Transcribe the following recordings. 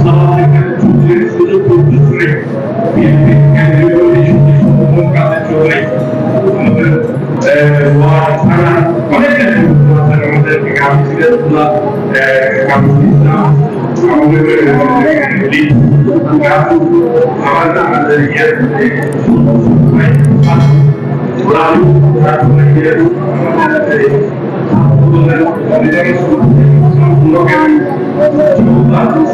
আমাদের শিল্প সামাজিক চুক্তির সুযোগ করতে বিএনপি কেন্দ্রীয় কমিটি সদস্য কাজে চলে আমাদের ওয়ার্ড থানা অনেক আমাদের গ্রাম থেকে তোলা গ্রাম আমাদের আমাদের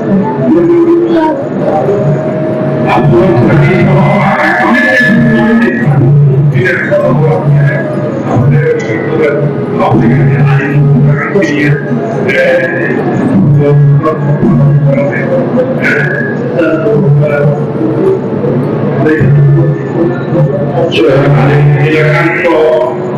আমাদের ইয়ে এলাকান্ত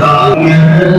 তার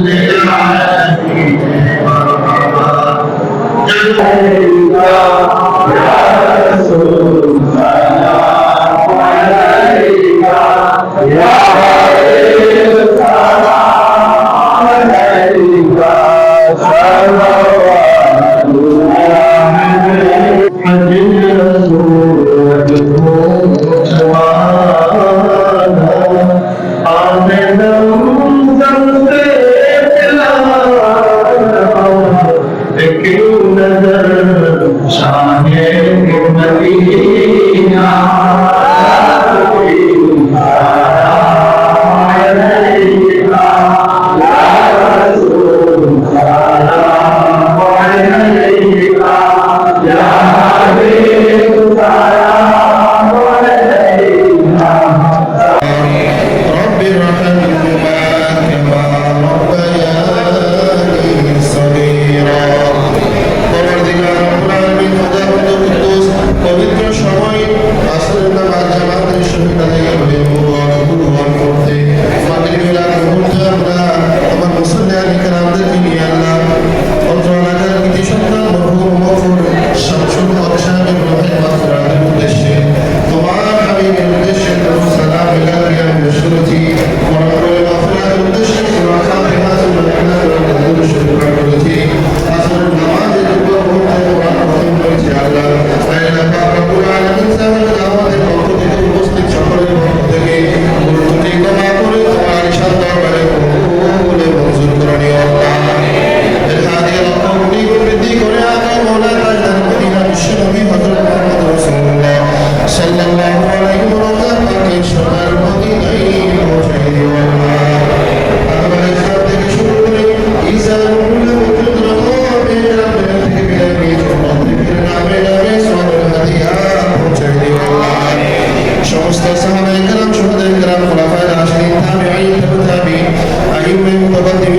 التابعين التابعين أئمة متقدمين